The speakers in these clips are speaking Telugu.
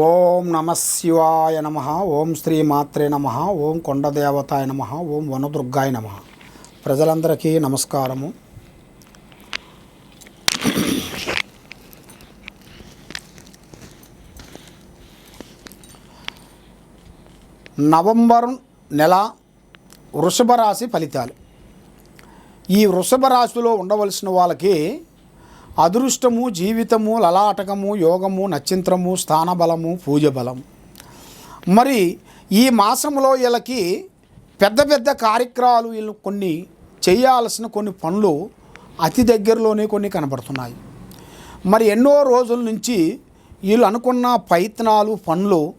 ఓం నమ శివాయ నమ ఓం శ్రీ మాత్రే నమ ఓం కొండదేవతాయ నమ ఓం వనదుర్గాయ నమ. ప్రజలందరికీ నమస్కారము. నవంబర్ నెల వృషభ రాశి ఫలితాలు. ఈ వృషభ రాశిలో ఉండవలసిన వాళ్ళకి అదృష్టము జీవితము లలాటకము యోగము నక్షత్రము స్థానబలము పూజ బలం మరి ఈ మాసంలో వీళ్ళకి పెద్ద పెద్ద కార్యక్రమాలు వీళ్ళు కొన్ని చేయాల్సిన కొన్ని పనులు అతి దగ్గరలోనే కొన్ని కనబడుతున్నాయి. మరి ఎన్నో రోజుల నుంచి వీళ్ళు అనుకున్న ప్రయత్నాలు పనులు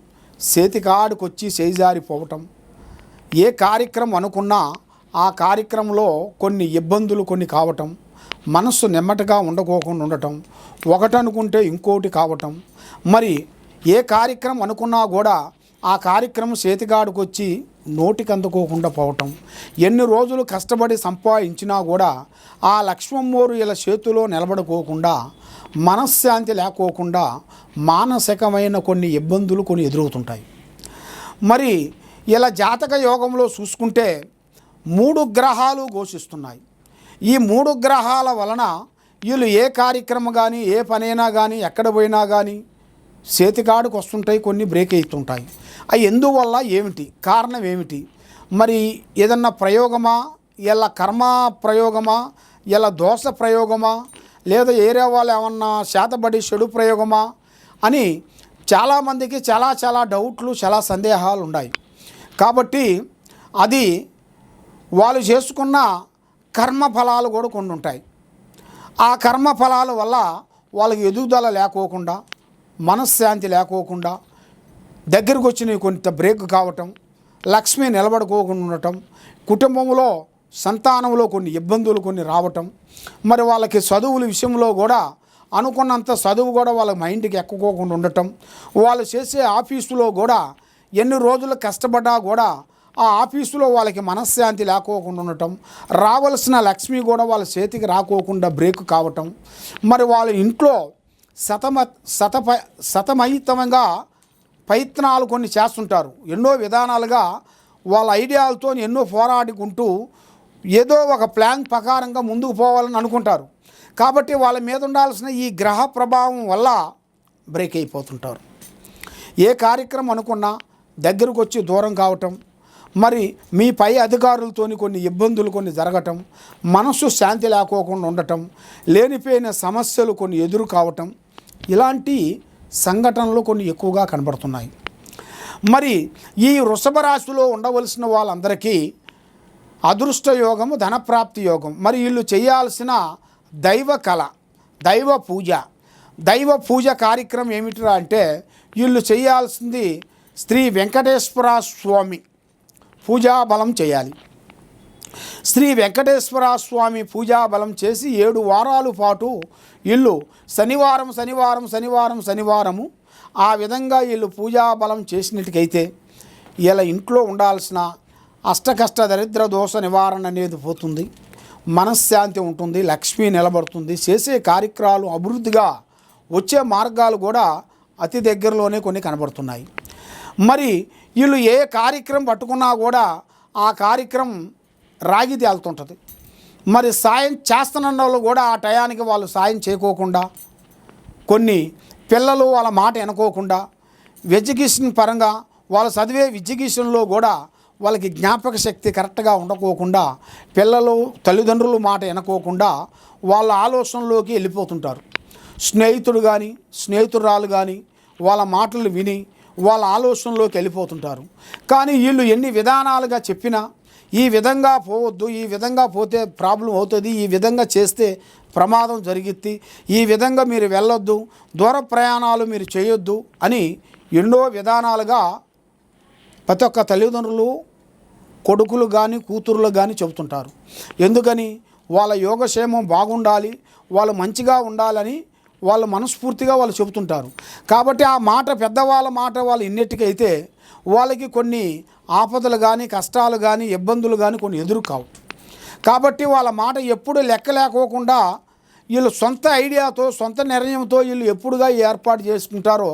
చేతికాడికొచ్చి చేజారిపోవటం. ఏ కార్యక్రమం అనుకున్నా ఆ కార్యక్రమంలో కొన్ని ఇబ్బందులు కొన్ని కావటం. మనస్సు నెమ్మటిగా ఉండకోకుండా ఉండటం ఒకటి అనుకుంటే ఇంకోటి కావటం. మరి ఏ కార్యక్రమం అనుకున్నా కూడా ఆ కార్యక్రమం చేతిగాడికి వచ్చి నోటికి అందుకోకుండా పోవటం. ఎన్ని రోజులు కష్టపడి సంపాదించినా కూడా ఆ లక్ష్మమ్మోరు ఇలా చేతిలో నిలబడుకోకుండా మనశ్శాంతి లేకోకుండా మానసికమైన కొన్ని ఇబ్బందులు కొన్ని ఎదురవుతుంటాయి. మరి ఇలా జాతక యోగంలో చూసుకుంటే మూడు గ్రహాలు ఘోషిస్తున్నాయి. ఈ మూడు గ్రహాల వలన వీళ్ళు ఏ కార్యక్రమం కానీ ఏ పనైనా కానీ ఎక్కడ పోయినా కానీ చేతికాడుకు వస్తుంటాయి కొన్ని బ్రేక్ అవుతుంటాయి అవి ఎందువల్ల ఏమిటి? కారణం ఏమిటి? మరి ఏదన్నా ప్రయోగమా? ఇలా కర్మ ప్రయోగమా? ఇలా దోష ప్రయోగమా? లేదా ఏరే వాళ్ళు ఏమన్నా శాతబడి చెడు ప్రయోగమా? అని చాలామందికి చాలా చాలా డౌట్లు చాలా సందేహాలు ఉన్నాయి. కాబట్టి అది వాళ్ళు చేసుకున్న కర్మ ఫలాలు కూడా కొన్ని ఉంటాయి. ఆ కర్మఫలాల వల్ల వాళ్ళకి ఎదుగుదల లేకోకుండా మనశ్శాంతి లేకోకుండా దగ్గరకు వచ్చిన కొంత బ్రేక్ కావటం లక్ష్మి నిలబడుకోకుండా ఉండటం కుటుంబంలో సంతానంలో కొన్ని ఇబ్బందులు కొన్ని రావటం మరి వాళ్ళకి చదువుల విషయంలో కూడా అనుకున్నంత చదువు కూడా వాళ్ళ మైండ్కి ఎక్కుకోకుండా ఉండటం వాళ్ళు చేసే ఆఫీసులో కూడా ఎన్ని రోజులు కష్టపడ్డా కూడా ఆ ఆఫీసులో వాళ్ళకి మనశ్శాంతి లేకోకుండా ఉండటం రావలసిన లక్ష్మి కూడా వాళ్ళ చేతికి రాకోకుండా బ్రేక్ కావటం మరి వాళ్ళ ఇంట్లో శతమ శతప శతమహితంగా ప్రయత్నాలు కొన్ని చేస్తుంటారు. ఎన్నో విధానాలుగా వాళ్ళ ఐడియాలతో ఎన్నో పోరాడుకుంటూ ఏదో ఒక ప్లాన్ ప్రకారంగా ముందుకు పోవాలని అనుకుంటారు. కాబట్టి వాళ్ళ మీద ఉండాల్సిన ఈ గ్రహ ప్రభావం వల్ల బ్రేక్ అయిపోతుంటారు. ఏ కార్యక్రమం అనుకున్నా దగ్గరకు వచ్చి దూరం కావటం మరి మీ పై అధికారులతోని కొన్ని ఇబ్బందులు కొన్ని జరగటం మనస్సు శాంతి లేకోకుండా ఉండటం లేనిపోయిన సమస్యలు కొన్ని ఎదురు కావటం ఇలాంటి సంఘటనలు కొన్ని ఎక్కువగా కనబడుతున్నాయి. మరి ఈ వృషభ రాశిలో ఉండవలసిన వాళ్ళందరికీ అదృష్ట యోగము ధనప్రాప్తి యోగం. మరి వీళ్ళు చేయాల్సిన దైవ కళ దైవ పూజ. దైవ పూజ కార్యక్రమం ఏమిటిరా అంటే వీళ్ళు చేయాల్సింది శ్రీ వెంకటేశ్వర స్వామి. పూజాబలం చేయాలి. శ్రీ వెంకటేశ్వర స్వామి పూజాబలం చేసి ఏడు వారాలు పాటు వీళ్ళు శనివారం శనివారం శనివారం శనివారము ఆ విధంగా వీళ్ళు పూజాబలం చేసినట్టుకైతే ఇలా ఇంట్లో ఉండాల్సిన అష్టకష్ట దరిద్ర దోష నివారణ అనేది పోతుంది. మనశ్శాంతి ఉంటుంది లక్ష్మి నిలబడుతుంది చేసే కార్యక్రమాలు అభివృద్ధిగా వచ్చే మార్గాలు కూడా అతి దగ్గరలోనే కొన్ని కనబడుతున్నాయి. మరి వీళ్ళు ఏ కార్యక్రమం పట్టుకున్నా కూడా ఆ కార్యక్రమం రాగి తేలుతుంటుంది. మరి సాయం చేస్తున్న వాళ్ళు కూడా ఆ టయానికి వాళ్ళు సాయం చేయకోకుండా కొన్ని పిల్లలు వాళ్ళ మాట వినుకోకుండా ఎడ్యుకేషన్ పరంగా వాళ్ళు చదివే ఎడ్యుకేషన్లో కూడా వాళ్ళకి జ్ఞాపక శక్తి కరెక్ట్గా ఉండకోకుండా పిల్లలు తల్లిదండ్రులు మాట వినుకోకుండా వాళ్ళ ఆలోచనలోకి వెళ్ళిపోతుంటారు. స్నేహితుడు కానీ స్నేహితురాలు కానీ వాళ్ళ మాటలు విని వాళ్ళ ఆలోచనలోకి వెళ్ళిపోతుంటారు. కానీ వీళ్ళు ఎన్ని విధానాలుగా చెప్పినా ఈ విధంగా పోవద్దు ఈ విధంగా పోతే ప్రాబ్లం అవుతుంది ఈ విధంగా చేస్తే ప్రమాదం జరిగిద్ది ఈ విధంగా మీరు వెళ్ళొద్దు దూర ప్రయాణాలు మీరు చేయొద్దు అని ఎన్నో విధానాలుగా ప్రతి ఒక్క తల్లిదండ్రులు కొడుకులు కానీ కూతురులు కానీ చెబుతుంటారు. ఎందుకని వాళ్ళ యోగక్షేమం బాగుండాలి వాళ్ళు మంచిగా ఉండాలని వాళ్ళు మనస్ఫూర్తిగా వాళ్ళు చెబుతుంటారు. కాబట్టి ఆ మాట పెద్దవాళ్ళ మాట వాళ్ళు ఇన్నెట్టుకైతే వాళ్ళకి కొన్ని ఆపదలు కానీ కష్టాలు కానీ ఇబ్బందులు కానీ కొన్ని ఎదురు కావు. కాబట్టి వాళ్ళ మాట ఎప్పుడు లెక్క లేకోకుండా వీళ్ళు సొంత ఐడియాతో సొంత నిర్ణయంతో వీళ్ళు ఎప్పుడుగా ఏర్పాటు చేసుకుంటారో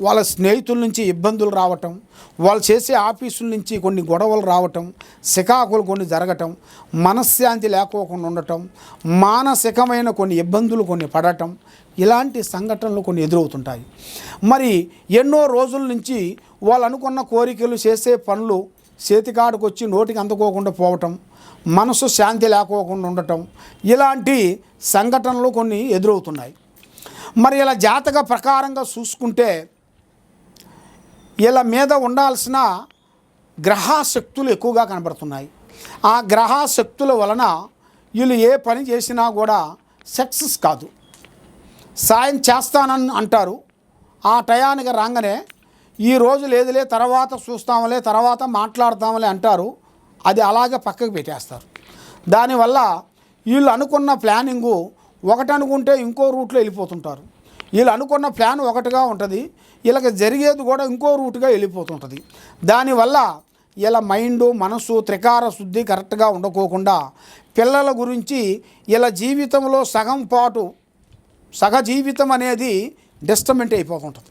వాళ్ళ స్నేహితుల నుంచి ఇబ్బందులు రావటం వాళ్ళు చేసే ఆఫీసుల నుంచి కొన్ని గొడవలు రావటం సికాకులు కొన్ని జరగటం మనశ్శాంతి లేకోకుండా ఉండటం మానసికమైన కొన్ని ఇబ్బందులు కొన్ని పడటం ఇలాంటి సంఘటనలు కొన్ని ఎదురవుతుంటాయి. మరి ఎన్నో రోజుల నుంచి వాళ్ళు అనుకున్న కోరికలు చేసే పనులు చేతికాడికి వచ్చి నోటికి అందుకోకుండా పోవటం మనసు శాంతి లేకోకుండా ఉండటం ఇలాంటి సంఘటనలు కొన్ని ఎదురవుతున్నాయి. మరి ఇలా జాతక ప్రకారంగా చూసుకుంటే వీళ్ళ మీద ఉండాల్సిన గ్రహశక్తులు ఎక్కువగా కనబడుతున్నాయి. ఆ గ్రహశక్తుల వలన వీళ్ళు ఏ పని చేసినా కూడా సక్సెస్ కాదు. సాయం చేస్తానని అంటారు. ఆ టయానికి రాగానే ఈ రోజు లేదులే తర్వాత చూస్తాములే తర్వాత మాట్లాడతాములే అంటారు. అది అలాగే పక్కకు పెట్టేస్తారు. దానివల్ల వీళ్ళు అనుకున్న ప్లానింగు ఒకటనుకుంటే ఇంకో రూట్లో వెళ్ళిపోతుంటారు. వీళ్ళు అనుకున్న ప్లాన్ ఒకటిగా ఉంటుంది. వీళ్ళకి జరిగేది కూడా ఇంకో రూట్గా వెళ్ళిపోతుంటుంది. దానివల్ల ఇలా మైండు మనసు త్రికార శుద్ధి కరెక్ట్గా ఉండకోకుండా పిల్లల గురించి ఇలా జీవితంలో సగం పాటు సగ జీవితం అనేది డిస్టమెంట్ అయిపోతుంటుంది.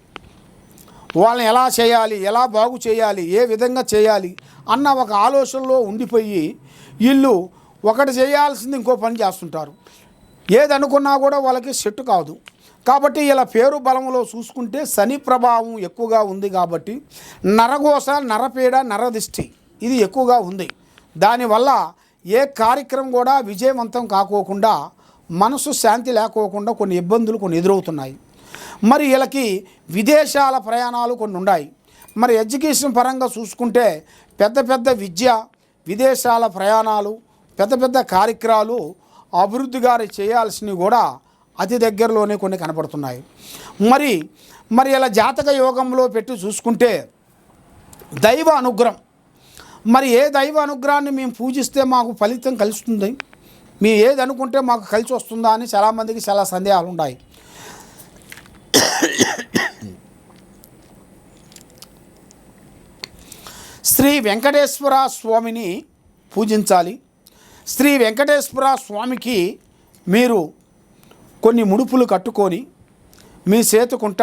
వాళ్ళని ఎలా చేయాలి ఎలా బాగు చేయాలి ఏ విధంగా చేయాలి అన్న ఒక ఆలోచనలో ఉండిపోయి వీళ్ళు ఒకటి చేయాల్సింది ఇంకో పని చేస్తుంటారు. ఏదనుకున్నా కూడా వాళ్ళకి సెట్ కాదు. కాబట్టి ఇలా పేరు బలంలో చూసుకుంటే శని ప్రభావం ఎక్కువగా ఉంది కాబట్టి నరగోస నరపీడ నరదిష్టి ఇది ఎక్కువగా ఉంది. దానివల్ల ఏ కార్యక్రమం కూడా విజయవంతం కాకోకుండా మనసు శాంతి లేకోకుండా కొన్ని ఇబ్బందులు కొన్ని ఎదురవుతున్నాయి. మరి వీళ్ళకి విదేశాల ప్రయాణాలు కొన్ని ఉన్నాయి. మరి ఎడ్యుకేషన్ పరంగా చూసుకుంటే పెద్ద పెద్ద విద్య విదేశాల ప్రయాణాలు పెద్ద పెద్ద కార్యక్రమాలు అభివృద్ధి గారి చేయాల్సినవి కూడా అతి దగ్గరలోనే కొన్ని కనపడుతున్నాయి. మరి మరి ఇలా జాతక యోగంలో పెట్టి చూసుకుంటే దైవ అనుగ్రహం. మరి ఏ దైవ అనుగ్రహాన్ని మేము పూజిస్తే మాకు ఫలితం కలుస్తుంది? మేము ఏది అనుకుంటే మాకు కలిసి వస్తుందా అని చాలామందికి చాలా సందేహాలు ఉన్నాయి శ్రీ వెంకటేశ్వర స్వామిని పూజించాలి. శ్రీ వెంకటేశ్వర స్వామికి మీరు కొన్ని ముడుపులు కట్టుకొని మీ చేతుకుంట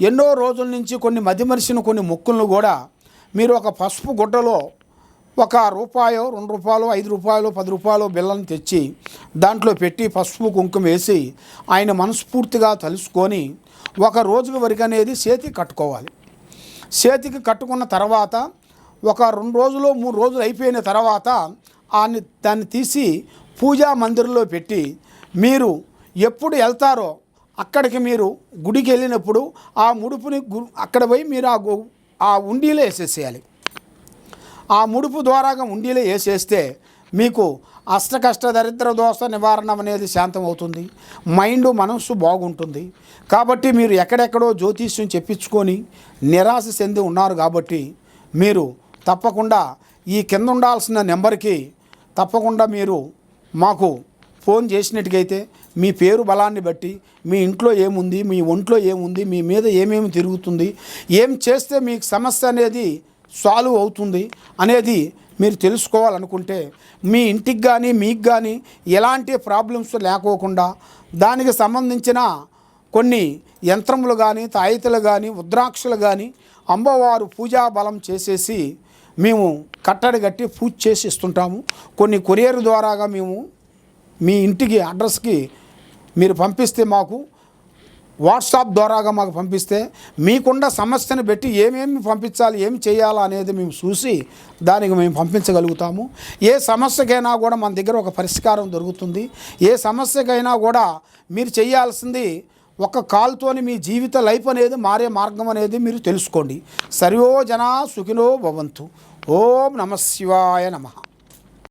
ఎన్నో రోజుల నుంచి కొన్ని మధ్య మరిచిన కొన్ని మొక్కులను కూడా మీరు ఒక పసుపు గుడ్డలో ఒక రూపాయో రెండు రూపాయలు ఐదు రూపాయలు పది రూపాయలు బిల్లను తెచ్చి దాంట్లో పెట్టి పసుపు కుంకుమ వేసి ఆయన మనస్ఫూర్తిగా తలుసుకొని ఒక రోజుకి వరకు అనేది చేతికి కట్టుకోవాలి. చేతికి కట్టుకున్న తర్వాత ఒక రెండు రోజులు మూడు రోజులు అయిపోయిన తర్వాత ఆని దాన్ని తీసి పూజా మందిరంలో పెట్టి మీరు ఎప్పుడు వెళ్తారో అక్కడికి మీరు గుడికి వెళ్ళినప్పుడు ఆ ముడుపుని గు అక్కడ పోయి మీరు ఆ గు- ఆ ఉండీలో వేసేసేయాలి. ఆ ముడుపు ద్వారాగా ఉండీలో వేసేస్తే మీకు అష్టకష్ట దరిద్ర దోష నివారణ అనేది శాంతం అవుతుంది మైండ్ మనస్సు బాగుంటుంది. కాబట్టి మీరు ఎక్కడెక్కడో జ్యోతిష్యం చెప్పించుకొని నిరాశ చెంది ఉన్నారు కాబట్టి మీరు తప్పకుండా ఈ కింద ఉండాల్సిన నెంబర్కి తప్పకుండా మీరు మాకు ఫోన్ చేసినట్టుగైతే మీ పేరు బలాన్ని బట్టి మీ ఇంట్లో ఏముంది మీ ఒంట్లో ఏముంది మీ మీద ఏమేమి తిరుగుతుంది ఏం చేస్తే మీకు సమస్య అనేది సాల్వ్ అవుతుంది అనేది మీరు తెలుసుకోవాలనుకుంటే మీ ఇంటికి కానీ మీకు కానీ ఎలాంటి ప్రాబ్లమ్స్ లేకోకుండా దానికి సంబంధించిన కొన్ని యంత్రములు కానీ తాయితలు కానీ ఉద్రాక్షలు కానీ అమ్మవారు పూజా బలం చేసేసి మేము కట్టడి కట్టి పూజ చేసి ఇస్తుంటాము. కొన్ని కొరియర్ ద్వారాగా మేము మీ ఇంటికి అడ్రస్కి మీరు పంపిస్తే మాకు వాట్సాప్ ద్వారాగా మాకు పంపిస్తే మీకున్న సమస్యను పెట్టి ఏమేమి పంపించాలి ఏమి చేయాలా అనేది మేము చూసి దానికి మేము పంపించగలుగుతాము. ఏ సమస్యకైనా కూడా మన దగ్గర ఒక పరిష్కారం దొరుకుతుంది. ఏ సమస్యకైనా కూడా మీరు చేయాల్సింది ఒక కాల్తోని మీ జీవిత లైఫ్ అనేది మారే మార్గం అనేది మీరు తెలుసుకోండి. సర్వో జనా సుఖినో భవంతు. ఓం నమ శివాయ నమః.